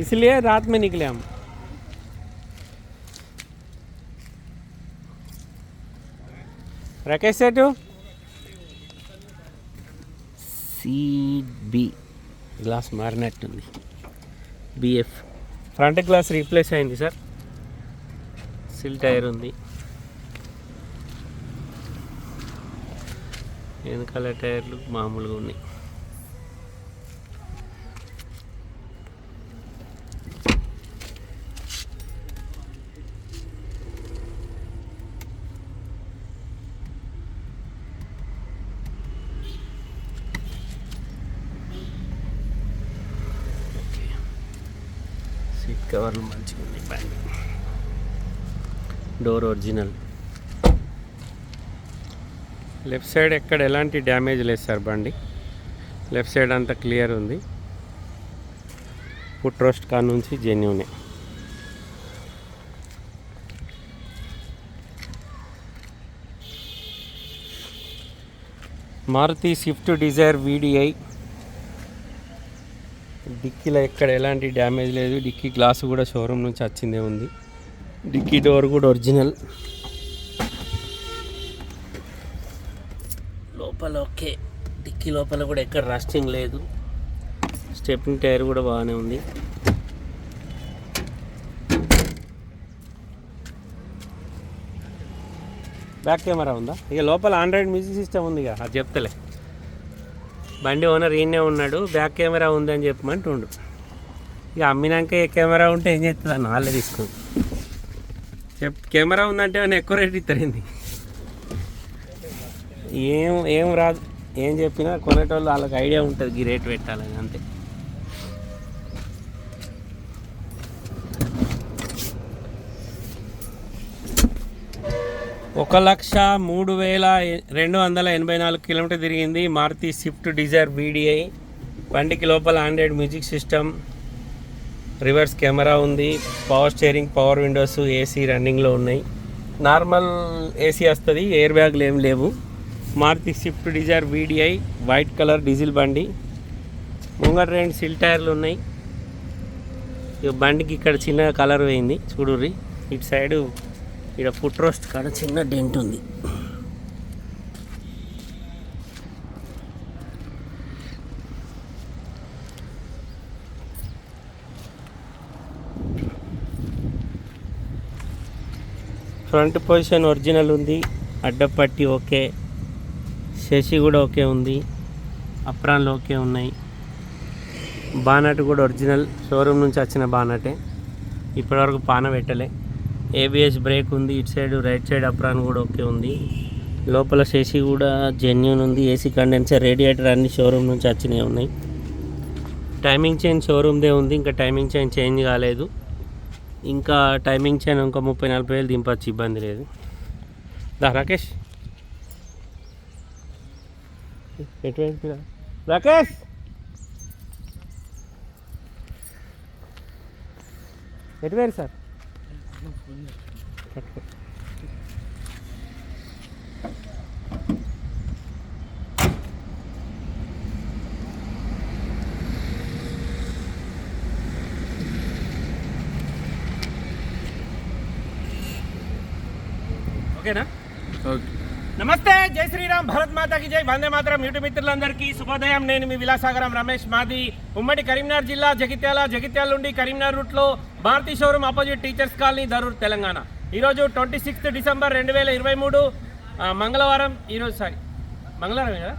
इसलिए रात में निकले हम Rakesh set seed B glass మారినట్టుంది బిఎఫ్ ఫ్రంట్ గ్లాస్ రీప్లేస్ అయింది సార్ సిల్ టైర్ ఉంది వెనకాల టైర్లు మామూలుగా ఉన్నాయి కవర్లు మంచిగా ఉన్నాయి. బండి డోర్ ఒరిజినల్ లెఫ్ట్ సైడ్ ఎక్కడ ఎలాంటి డ్యామేజ్ లేదు సార్ బండి. లెఫ్ట్ సైడ్ అంతా క్లియర్ ఉంది. ఫుట్ రోస్ట్ కా నుంచి genuine Maruti Swift Dzire VDI డిక్కీలో ఎక్కడ ఎలాంటి డ్యామేజ్ లేదు. డిక్కీ గ్లాస్ కూడా షోరూమ్ నుంచి వచ్చిందే ఉంది. డిక్కీ డోర్ కూడా ఒరిజినల్. లోపల ఓకే. డిక్కీ లోపల కూడా ఎక్కడ రస్టింగ్ లేదు. స్టెప్పింగ్ టైర్ కూడా బాగానే ఉంది. బ్యాక్ కెమెరా ఉందా? ఇక లోపల ఆండ్రాయిడ్ మ్యూజిక్ సిస్టమ్ ఉంది ఇక. అది చెప్తలే. బండి ఓనర్ ఈయనే ఉన్నాడు బ్యాక్ కెమెరా ఉందని చెప్పమంటుండు. ఇక అమ్మినాక ఏ కెమెరా ఉంటే ఏం చేస్తుంది అన్న వాళ్ళే తీసుకుని చెప్ కెమెరా ఉందంటే ఏమైనా ఎక్కువ రేట్ ఇస్తారండి ఏం ఏం రాదు ఏం చెప్పినా కొనేటోళ్ళు వాళ్ళకి ఐడియా ఉంటుంది ఈ రేట్ పెట్టాలని అంతే. ఒక లక్ష మూడు వేల రెండు వందల ఎనభై నాలుగు కిలోమీటర్ తిరిగింది. మారుతి స్విఫ్ట్ డిజైర్ వీడిఐ బండికి లోపల Android music system. Reverse camera ఉంది. Power steering power windows AC రన్నింగ్లో ఉన్నాయి. నార్మల్ ఏసీ వస్తుంది ఎయిర్ బ్యాగ్లు ఏం లేవు. Maruti Swift Dzire VDI white colour diesel బండి. ముంగట రెండు సిల్ టైర్లు ఉన్నాయి. బండికి ఇక్కడ చిన్న కలర్ పోయింది. చూడుర్రి ఇటు సైడు ఇక్కడ ఫుట్ రోస్ట్ కాడ చిన్న డెంట్ ఉంది. ఫ్రంట్ పొజిషన్ ఒరిజినల్ ఉంది అడ్డపట్టి ఓకే శశి కూడా ఓకే ఉంది అప్రాన్లు ఓకే ఉన్నాయి. బానట్ కూడా ఒరిజినల్ షోరూమ్ నుంచి వచ్చిన బానటే ఇప్పటివరకు పాన పెట్టలే. ఏబిఎస్ బ్రేక్ ఉంది ఇటు సైడ్ రైట్ సైడ్ అప్రాన్ కూడా ఓకే ఉంది. లోపల శశి కూడా జెన్యున్ ఉంది ఏసీ కండెన్సర్ రేడియేటర్ అన్ని షోరూమ్ నుంచి వచ్చినవి ఉన్నాయి. టైమింగ్ చైన్ షోరూమ్దే ఉంది ఇంకా టైమింగ్ చైన్ చేంజ్ కాలేదు. ఇంకా టైమింగ్ చైన్ ఇంకా ముప్పై నలభై వేలు దింపచ్చు ఇబ్బంది లేదు. దా రాకేష్. ఎటువంటి రాకేష్! ఎటువేరు సార్? ఓకేనా నమస్తే జై శ్రీరామ్ భరత్ మాతాకి జై వందే మాతరం యూట్యూబ్ మిత్రులందరికీ శుభోదయం. నేను మీ విలాసాగరం రమేష్ మాది ఉమ్మడి కరీంనగర్ జిల్లా జగిత్యాల జగిత్యాల నుండి కరీంనగర్ రూట్లో Bharati showroom opposite teachers colony Dharur Telangana. ఈరోజు ట్వంటీ సిక్స్త్ డిసెంబర్ రెండు వేల ఇరవై మూడు మంగళవారం ఈరోజు సారీ మంగళవారం కదా?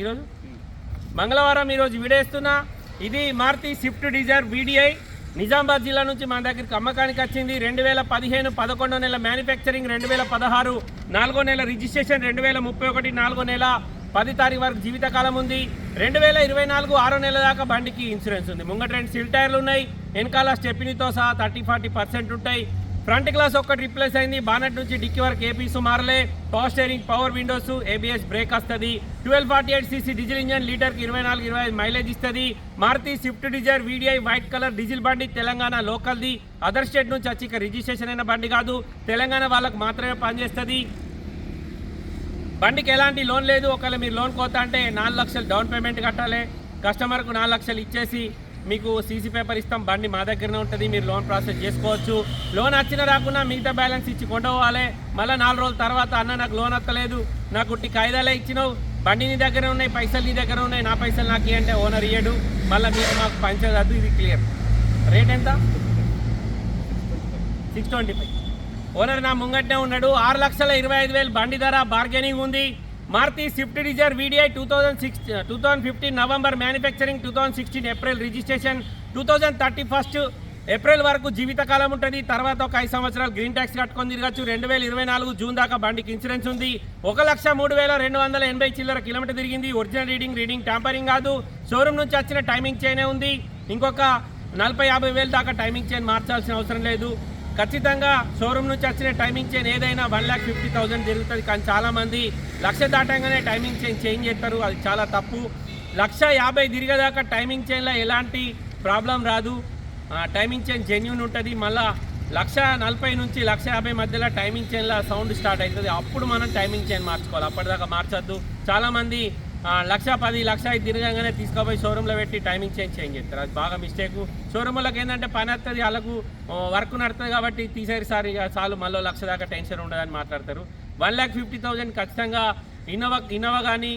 ఈరోజు? మంగళవారం ఈరోజు వీడేస్తున్నా. ఇది Maruti Swift Dzire VDI. Nizamabad జిల్లా నుంచి మన దగ్గరికి అమ్మకానికి వచ్చింది. రెండు వేల పదిహేను పదకొండో నెల మ్యానుఫ్యాక్చరింగ్ రెండు వేల పదహారు నాలుగో నెల రిజిస్ట్రేషన్ రెండు వేల ముప్పై ఒకటి నాలుగో నెల పది తారీఖు వరకు జీవితకాలం ఉంది. రెండు వేల ఇరవై నాలుగు ఆరో నెల దాకా బండికి ఇన్సూరెన్స్ ఉంది. ముంగట రెండు సిల్ టైర్లు ఉన్నాయి. వెనకాల స్టెప్నీతో సహా థర్టీ ఫార్టీ పర్సెంట్ ఉంటాయి. ఫ్రంట్ గ్లాస్ ఒక్కటి రిప్లేస్ అయింది. బానట్ నుంచి డిక్కి వరకు ఏపీస్ మారలే. Power steering power windows ABS brake వస్తుంది. Twelve forty eight CC diesel engine లీటర్కి ఇరవై నాలుగు ఇరవై ఐదు మైలేజ్ ఇస్తుంది. Maruti Swift Dzire VDI white colour diesel బండి తెలంగాణ లోకల్ది. అదర్ స్టేట్ నుంచి వచ్చి ఇక రిజిస్ట్రేషన్ అయిన బండి కాదు. తెలంగాణ వాళ్ళకు మాత్రమే పనిచేస్తుంది. బండికి ఎలాంటి లోన్ లేదు. ఒకవేళ మీరు లోన్ కోత అంటే నాలుగు లక్షలు డౌన్ పేమెంట్ కట్టాలి. కస్టమర్కు నాలుగు లక్షలు ఇచ్చేసి మీకు సీసీ పేపర్ ఇస్తాం బండి మా దగ్గరనే ఉంటుంది మీరు లోన్ ప్రాసెస్ చేసుకోవచ్చు. లోన్ వచ్చినా రాకుండా మిగతా బ్యాలెన్స్ ఇచ్చి కొండవాలి మళ్ళీ నాలుగు రోజుల తర్వాత అన్న నాకు లోన్ వస్తలేదు నాకు ఇట్టి కాయిదాలే ఇచ్చినావు. బండి నీ దగ్గర ఉన్నాయి పైసలు నీ దగ్గర ఉన్నాయి. నా పైసలు నాకు ఇవ్వంటే ఓనర్ ఇయ్యడు. మళ్ళీ మీరు మాకు పంచదు ఇది క్లియర్ రేట్ ఎంత? సిక్స్ ట్వంటీ ఫైవ్ ఓనర్ నా ముంగట్నే ఉన్నాడు. ఆరు లక్షల ఇరవై ఐదు వేలు బండి ధర బార్గెనింగ్ ఉంది. Maruti Swift Dzire VDI two thousand six two thousand fifteen November manufacturing two thousand sixteen April registration two thousand thirty first April వరకు జీవితకాలం ఉంటుంది. తర్వాత ఒక ఐదు సంవత్సరాలు గ్రీన్ ట్యాక్స్ కట్టుకొని తిరగచ్చు. రెండు వేల ఇరవై నాలుగు జూన్ దాకా బండికి ఇన్సూరెన్స్ ఉంది. ఒక లక్ష మూడు వేల రెండు వందల ఎనభై చిల్లర కిలోమీటర్ తిరిగింది. ఒరిజినల్ రీడింగ్ రీడింగ్ ట్యాంపరింగ్ కాదు. షోరూమ్ నుంచి వచ్చిన టైమింగ్ చైనే ఉంది. ఇంకొక నలభై యాభై వేలు దాకా టైమింగ్ చైన్ మార్చాల్సిన అవసరం లేదు. ఖచ్చితంగా షోరూమ్ నుంచి వచ్చిన టైమింగ్ చైన్ ఏదైనా వన్ ల్యాక్ ఫిఫ్టీ థౌసండ్ జరుగుతుంది. కానీ చాలామంది లక్ష దాటంగానే టైమింగ్ చైన్ చేంజ్ చేస్తారు. అది చాలా తప్పు. లక్ష యాభై తిరిగేదాకా టైమింగ్ చైన్లో ఎలాంటి ప్రాబ్లం రాదు. ఆ, టైమింగ్ చైన్ జెన్యున్ ఉంటుంది. మళ్ళా లక్ష నలభై నుంచి లక్ష యాభై మధ్యలో టైమింగ్ చైన్లో సౌండ్ స్టార్ట్ అవుతుంది. అప్పుడు మనం టైమింగ్ చైన్ మార్చుకోవాలి. అప్పటిదాకా మార్చొద్దు. చాలామంది లక్ష పది లక్ష ఐదు తిరగగానే తీసుకుపోయి షోరూంలో పెట్టి టైమింగ్ చేంజ్ చేంజ్ చేస్తారు. అది బాగా మిస్టేక్. షోరూంలోకి ఏంటంటే పని వస్తుంది వాళ్ళకు వర్క్ నడుతుంది కాబట్టి తీసేది సార్ ఇక చాలు మళ్ళీ లక్ష దాకా టెన్షన్ ఉండదని మాట్లాడతారు. వన్ ల్యాక్ ఫిఫ్టీ థౌజండ్ ఖచ్చితంగా ఇన్నోవా ఇన్నోవా కానీ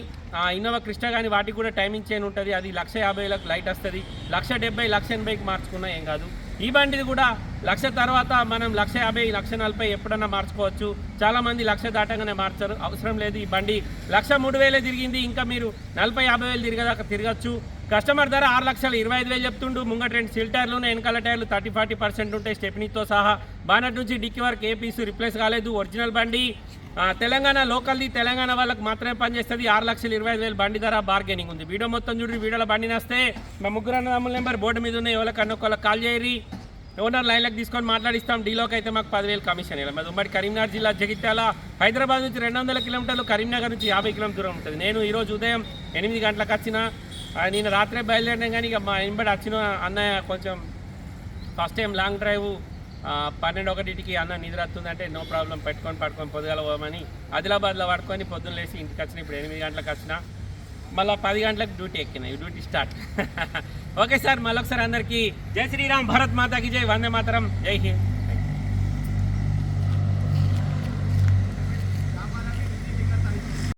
ఇన్నోవా కృష్ణ కానీ వాటికి కూడా టైమింగ్ చేయని ఉంటుంది. అది లక్ష యాభైలకు లైట్ వస్తుంది. లక్ష డెబ్బై లక్ష ఎనభైకి మార్చుకున్నా ఏం కాదు. ఈ బండిది కూడా లక్ష తర్వాత మనం లక్ష యాభై లక్ష నలభై ఎప్పుడన్నా మార్చుకోవచ్చు. చాలామంది లక్ష దాటంగానే మార్చరు. అవసరం లేదు ఈ బండి. లక్ష మూడు వేలే తిరిగింది. ఇంకా మీరు నలభై యాభై వేలు తిరగదాక తిరగచ్చు. కస్టమర్ ధర ఆరు లక్షలు ఇరవై ఐదు వేలు చెప్తుండు. ముంగట రెండు సిల్ టైర్లు వెనకాల టైర్లు థర్టీ ఫార్టీ పర్సెంట్ ఉంటాయి స్టెప్నీతో సహా. బానట్ నుంచి డిక్కి వరకు ఏ పీసు రిప్లేస్ కాలేదు. ఒరిజినల్ బండి. తెలంగాణ లోకల్ది తెలంగాణ వాళ్ళకి మాత్రమే పనిచేస్తుంది. ఆరు లక్షల ఇరవై ఐదు వేలు బండి ధర బార్గెనింగ్ ఉంది. వీడియో మొత్తం చూడండి వీడియోలో బండి నస్తే. మా ముగ్గురు అన్నదమ్ముల నెంబర్ బోర్డు మీద ఉన్నాయి. ఎవరికి అన్నొక్కళ్ళకి కాల్ చేయరి ఓనర్ లైన్లకు తీసుకొని మాట్లాడిస్తాం. డీలోకి అయితే మాకు పదివేలు కమిషన్ ఇలా మాది ఉమ్మడి కరీంనగర్ జిల్లా జగిత్యాల. హైదరాబాద్ నుంచి రెండు వందల కిలోమీటర్లు కరీంనగర్ నుంచి యాభై కిలోమీటర్ దూరం ఉంటుంది. నేను ఈరోజు ఉదయం ఎనిమిది గంటలకు వచ్చిన నేను రాత్రే బయలుదేరినా కానీ ఇక మా ఇంబడి వచ్చిన అన్నయ్య కొంచెం ఫస్ట్ టైం లాంగ్ డ్రైవ్ పన్నెండు ఒకటికి అన్న నిద్ర వస్తుందంటే నో ప్రాబ్లం పెట్టుకొని పట్టుకొని పొద్దుగాల పోమని ఆదిలాబాద్లో పడుకొని పొద్దున్న లేచి ఇంటికి వచ్చిన. ఇప్పుడు ఎనిమిది గంటలకు వచ్చిన. మళ్ళీ పది గంటలకు డ్యూటీ ఎక్కిన ఈ డ్యూటీ స్టార్ట్ ఓకే సార్ మళ్ళొకసారి అందరికీ జై శ్రీరామ్ భారత్ మాతాకి జై వందే మాతరం జై హింద్